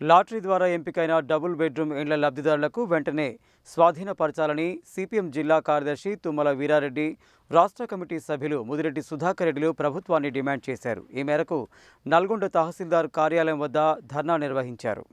Lottery ద్వారా ఎంపికైన double bedroom ఇండ్ల లబ్ధిదారులకు వెంటనే స్వాధీనపరచాలని సిపిఎం జిల్లా కార్యదర్శి తుమ్మల వీరారెడ్డి రాష్ట్ర కమిటీ సభ్యులు ముదిరెడ్డి సుధాకర్ రెడ్డిలు ప్రభుత్వాన్ని డిమాండ్ చేశారు. ఈ మేరకు నల్గొండ తహసీల్దార్ కార్యాలయం వద్ద ధర్నా నిర్వహించారు.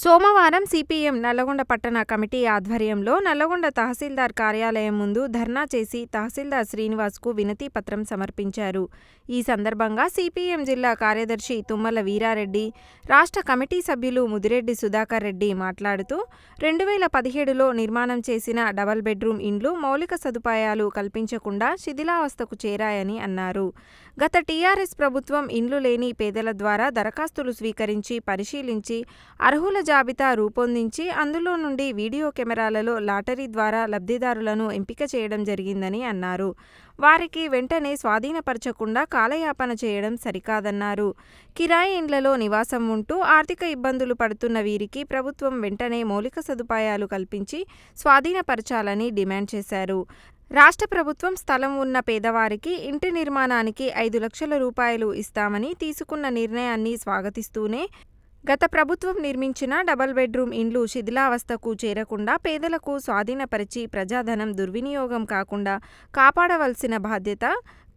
సోమవారం సిపిఎం నల్లగొండ పట్టణ కమిటీ ఆధ్వర్యంలో నల్లగొండ తహసీల్దార్ కార్యాలయం ముందు ధర్నా చేసి తహసీల్దార్ శ్రీనివాస్కు వినతి పత్రం సమర్పించారు. ఈ సందర్భంగా సిపిఎం జిల్లా కార్యదర్శి తుమ్మల వీరారెడ్డి రాష్ట్ర కమిటీ సభ్యులు ముదిరెడ్డి సుధాకర్ రెడ్డి మాట్లాడుతూ రెండు వేల పదిహేడులో నిర్మాణం చేసిన డబల్ బెడ్రూమ్ ఇండ్లు మౌలిక సదుపాయాలు కల్పించకుండా శిథిలావస్థకు చేరాయని అన్నారు. గత టీఆర్ఎస్ ప్రభుత్వం ఇండ్లు లేని పేదల ద్వారా దరఖాస్తులు స్వీకరించి పరిశీలించి అర్హుల జాబితా రూపొందించి అందులో నుండి వీడియో కెమెరాలలో లాటరీ ద్వారా లబ్ధిదారులను ఎంపిక చేయడం జరిగిందని అన్నారు. వారికి వెంటనే స్వాధీనపరచకుండా కాలయాపన చేయడం సరికాదన్నారు. కిరాయి ఇండ్లలో నివాసం ఉంటూ ఆర్థిక ఇబ్బందులు పడుతున్న వీరికి ప్రభుత్వం వెంటనే మౌలిక సదుపాయాలు కల్పించి స్వాధీనపరచాలని డిమాండ్ చేశారు. రాష్ట్ర ప్రభుత్వం స్థలం ఉన్న పేదవారికి ఇంటి నిర్మాణానికి ఐదు లక్షల రూపాయలు ఇస్తామని తీసుకున్న నిర్ణయాన్ని స్వాగతిస్తూనే గత ప్రభుత్వం నిర్మించిన డబల్ బెడ్రూమ్ ఇండ్లు శిథిలావస్థకు చేరకుండా పేదలకు స్వాధీనపరిచి ప్రజాధనం దుర్వినియోగం కాకుండా కాపాడవలసిన బాధ్యత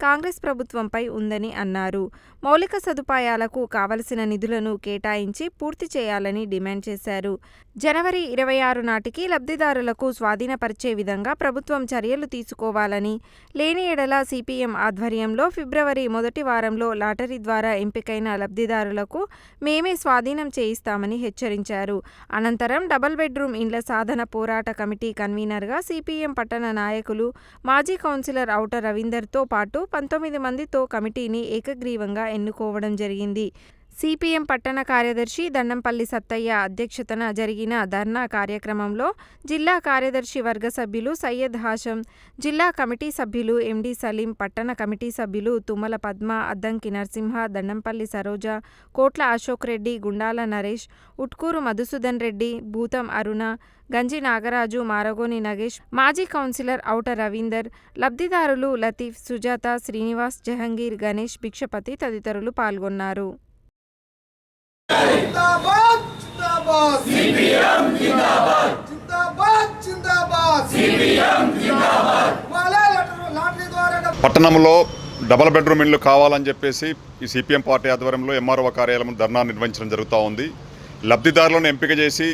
కాంగ్రెస్ ప్రభుత్వంపై ఉందని అన్నారు. మౌలిక సదుపాయాలకు కావలసిన నిధులను కేటాయించి పూర్తి చేయాలని డిమాండ్ చేశారు. జనవరి ఇరవై ఆరు నాటికి లబ్ధిదారులకు స్వాధీనపరిచే విధంగా ప్రభుత్వం చర్యలు తీసుకోవాలని లేని ఎడల సిపిఎం ఆధ్వర్యంలో ఫిబ్రవరి మొదటి వారంలో లాటరీ ద్వారా ఎంపికైన లబ్ధిదారులకు మేమే స్వాధీనం చేయిస్తామని హెచ్చరించారు. అనంతరం డబల్ బెడ్రూమ్ ఇండ్ల సాధన పోరాట కమిటీ కన్వీనర్గా సిపిఎం పట్టణ నాయకులు మాజీ కౌన్సిలర్ ఔటర్ రవీందర్తో పాటు పంతొమ్మిది మందితో కమిటీని ఏకగ్రీవంగా ఎన్నుకోవడం జరిగింది. సిపిఎం పట్టణ కార్యదర్శి దండంపల్లి సత్తయ్య అధ్యక్షతన జరిగిన ధర్నా కార్యక్రమంలో జిల్లా కార్యదర్శి వర్గ సభ్యులు సయ్యద్ హాషం జిల్లా కమిటీ సభ్యులు ఎండి సలీం పట్టణ కమిటీ సభ్యులు తుమ్మల పద్మ అద్దంకి నరసింహ దండంపల్లి సరోజ కోట్ల అశోక్ రెడ్డి గుండాల నరేష్ ఉట్కూరు మధుసూదన్ రెడ్డి భూతం అరుణ గంజి నాగరాజు మారగోని నగేష్ మాజీ కౌన్సిలర్ ఔట రవీందర్ లబ్ధిదారులు లతీఫ్ సుజాత శ్రీనివాస్ జహంగీర్ గణేష్ భిక్షపతి తదితరులు పాల్గొన్నారు. పట్టణంలో డబల్ బెడ్రూమ్ ఇల్లు కావాలని చెప్పేసి ఈ సిపిఎం పార్టీ ఆధ్వర్యంలో ఎంఆర్ఓ కార్యాలయం ధర్నా నిర్వహించడం జరుగుతూ ఉంది. లబ్ధిదారులను ఎంపిక చేసి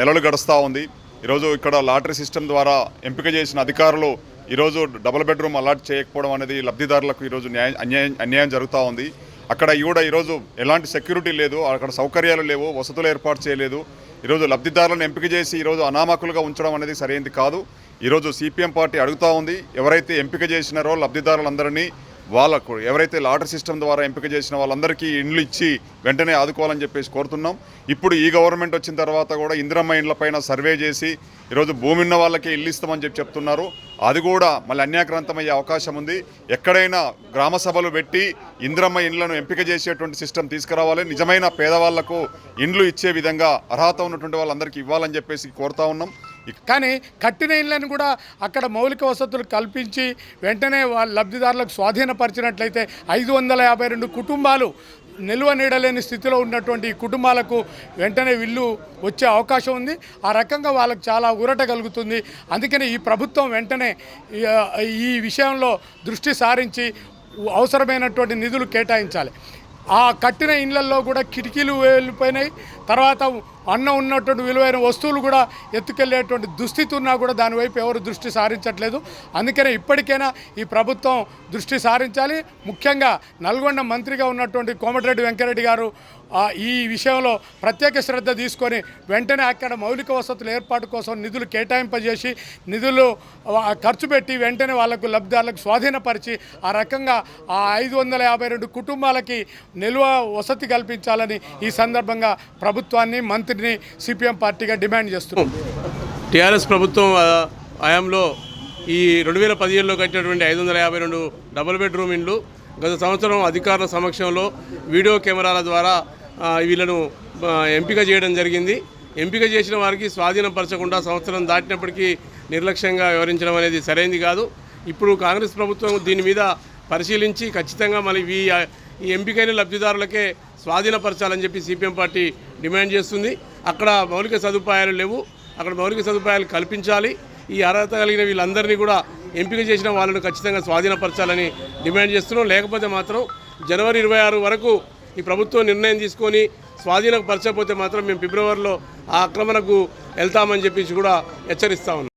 నెలలు గడుస్తూ ఉంది. ఈరోజు ఇక్కడ లాటరీ సిస్టమ్ ద్వారా ఎంపిక చేసిన అధికారులు ఈరోజు డబల్ బెడ్రూమ్ అలాట్ చేయకపోవడం అనేది లబ్ధిదారులకు ఈరోజు న్యాయం అన్యాయం అన్యాయం జరుగుతూ ఉంది. అక్కడ కూడా ఈరోజు ఎలాంటి సెక్యూరిటీ లేదు అక్కడ సౌకర్యాలు లేవు వసతులు ఏర్పాటు చేయలేదు. ఈరోజు లబ్ధిదారులను ఎంపిక చేసి ఈరోజు అనామకులుగా ఉంచడం అనేది సరైనది కాదు. ఈరోజు సిపిఎం పార్టీ అడుగుతూ ఉంది. ఎవరైతే ఎంపిక చేసినారో లబ్ధిదారులందరినీ వాళ్ళకు ఎవరైతే లాటరీ సిస్టమ్ ద్వారా ఎంపిక చేసిన వాళ్ళందరికీ ఇండ్లు ఇచ్చి వెంటనే ఆదుకోవాలని చెప్పేసి కోరుతున్నాం. ఇప్పుడు ఈ గవర్నమెంట్ వచ్చిన తర్వాత కూడా ఇందిరమ్మ ఇండ్లపైన సర్వే చేసి ఈరోజు భూమి ఉన్న వాళ్ళకే ఇల్లు ఇస్తామని చెప్పి చెప్తున్నారు. అది కూడా మళ్ళీ అన్యాక్రాంతమయ్యే అవకాశం ఉంది. ఎక్కడైనా గ్రామ సభలు పెట్టి ఇందిరమ్మ ఇండ్లను ఎంపిక చేసేటువంటి సిస్టమ్ తీసుకురావాలి. నిజమైన పేదవాళ్ళకు ఇండ్లు ఇచ్చే విధంగా అర్హత ఉన్నటువంటి వాళ్ళందరికీ ఇవ్వాలని చెప్పేసి కోరుతా ఉన్నాం. కానీ కట్టిన ఇళ్ళను కూడా అక్కడ మౌలిక వసతులు కల్పించి వెంటనే వాళ్ళ లబ్ధిదారులకు స్వాధీనపరిచినట్లయితే ఐదు వందల యాభై రెండు కుటుంబాలు నిల్వ నీడలేని స్థితిలో ఉన్నటువంటి ఈ కుటుంబాలకు వెంటనే ఇల్లు వచ్చే అవకాశం ఉంది. ఆ రకంగా వాళ్ళకు చాలా ఊరట కలుగుతుంది. అందుకని ఈ ప్రభుత్వం వెంటనే ఈ- ఈ విషయంలో దృష్టి సారించి అవసరమైనటువంటి నిధులు కేటాయించాలి. ఆ కట్టిన ఇళ్ళల్లో కూడా కిటికీలు వెళ్ళిపోయినాయి తర్వాత అన్నం ఉన్నటువంటి విలువైన వస్తువులు కూడా ఎత్తుకెళ్ళేటువంటి దుస్థితి ఉన్నా కూడా దానివైపు ఎవరు దృష్టి సారించట్లేదు. అందుకనే ఇప్పటికైనా ఈ ప్రభుత్వం దృష్టి సారించాలి. ముఖ్యంగా నల్గొండ మంత్రిగా ఉన్నటువంటి కోమటిరెడ్డి వెంకరెడ్డి గారు ఈ విషయంలో ప్రత్యేక శ్రద్ధ తీసుకొని వెంటనే అక్కడ మౌలిక వసతుల ఏర్పాటు కోసం నిధులు కేటాయింపజేసి నిధులు ఖర్చు పెట్టి వెంటనే వాళ్ళకు లబ్ధిదారులకు స్వాధీనపరిచి ఆ రకంగా ఆ ఐదు వందల యాభై రెండు కుటుంబాలకి నిల్వ వసతి కల్పించాలని ఈ సందర్భంగా ప్రభుత్వాన్ని మంత్రిని సిపిఎం పార్టీగా డిమాండ్ చేస్తున్నాం టీఆర్ఎస్ ప్రభుత్వం హయాంలో ఈ రెండు వేల పదిహేడులో కట్టినటువంటి ఐదు వందల యాభై రెండు డబుల్ బెడ్రూమ్ ఇండ్లు గత సంవత్సరం అధికారుల సమక్షంలో వీడియో కెమెరాల ద్వారా వీళ్ళను ఎంపిక చేయడం జరిగింది. ఎంపిక చేసిన వారికి స్వాధీనపరచకుండా సంవత్సరం దాటినప్పటికీ నిర్లక్ష్యంగా వివరించడం అనేది సరైనది కాదు. ఇప్పుడు కాంగ్రెస్ ప్రభుత్వం దీని మీద పరిశీలించి ఖచ్చితంగా మళ్ళీ ఈ ఈ ఎంపికైన లబ్ధిదారులకే స్వాధీనపరచాలని చెప్పి సిపిఎం పార్టీ డిమాండ్ చేస్తుంది. అక్కడ మౌలిక సదుపాయాలు లేవు. అక్కడ మౌలిక సదుపాయాలు కల్పించాలి. ఈ అర్హత కలిగిన వీళ్ళందరినీ కూడా ఎంపిక చేసిన వాళ్ళను ఖచ్చితంగా స్వాధీనపరచాలని డిమాండ్ చేస్తున్నాం. లేకపోతే మాత్రం జనవరి ఇరవై ఆరు వరకు ఈ ప్రభుత్వం నిర్ణయం తీసుకొని స్వాధీనపరచకపోతే మాత్రం మేము ఫిబ్రవరిలో ఆ ఆక్రమణకు వెళ్తామని చెప్పేసి కూడా హెచ్చరిస్తా